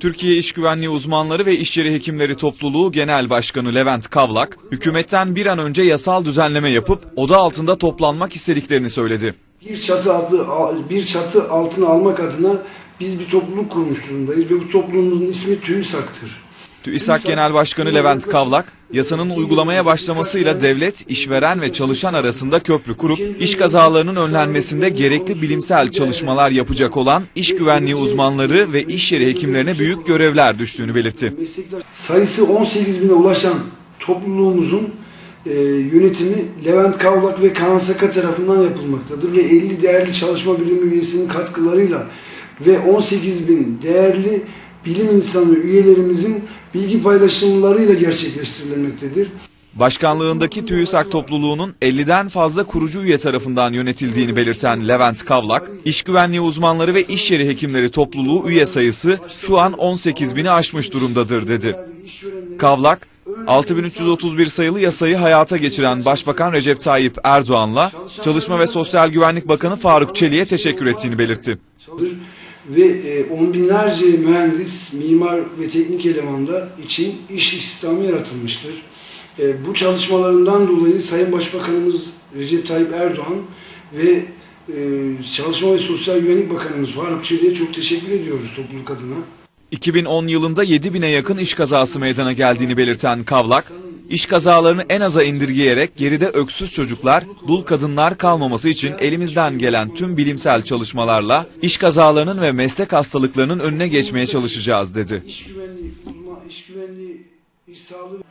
Türkiye İş Güvenliği Uzmanları ve İş Yeri Hekimleri Topluluğu Genel Başkanı Levent Kavlak, hükümetten bir an önce yasal düzenleme yapıp oda altında toplanmak istediklerini söyledi. bir çatı altı bir çatı altına almak adına biz bir topluluk kurmuş durumdayız ve bu topluluğumuzun ismi TÜİSAK'tır. TÜİSAK Genel Başkanı Levent Kavlak, yasanın uygulamaya başlamasıyla devlet, işveren ve çalışan arasında köprü kurup iş kazalarının önlenmesinde gerekli bilimsel çalışmalar yapacak olan iş güvenliği uzmanları ve iş yeri hekimlerine büyük görevler düştüğünü belirtti. Sayısı 18 bine ulaşan topluluğumuzun e, yönetimi Levent Kavlak ve Kaan Saka tarafından yapılmaktadır ve 50 değerli çalışma birimi üyesinin katkılarıyla ve 18 bin değerli bilim insanı üyelerimizin bilgi paylaşımlarıyla gerçekleştirilmektedir. Başkanlığındaki TÜİSAK topluluğunun 50'den fazla kurucu üye tarafından yönetildiğini belirten Levent Kavlak, iş güvenliği uzmanları ve iş yeri hekimleri topluluğu üye sayısı şu an 18 bini aşmış durumdadır dedi. Kavlak, 6331 sayılı yasayı hayata geçiren Başbakan Recep Tayyip Erdoğan'la Çalışma ve Sosyal Güvenlik Bakanı Faruk Çelik'e teşekkür ettiğini belirtti. Ve e, on binlerce mühendis, mimar ve teknik elemanda için iş istihdamı yaratılmıştır. E, bu çalışmalarından dolayı Sayın Başbakanımız Recep Tayyip Erdoğan ve e, Çalışma ve Sosyal Güvenlik Bakanımız Faruk Çelik'e çok teşekkür ediyoruz topluluk adına. 2010 yılında 7 bine yakın iş kazası meydana geldiğini belirten Kavlak, iş kazalarını en aza indirgeyerek geride öksüz çocuklar, dul kadınlar kalmaması için elimizden gelen tüm bilimsel çalışmalarla iş kazalarının ve meslek hastalıklarının önüne geçmeye çalışacağız dedi. İş güvenliği, iş güvenliği, iş sağlığı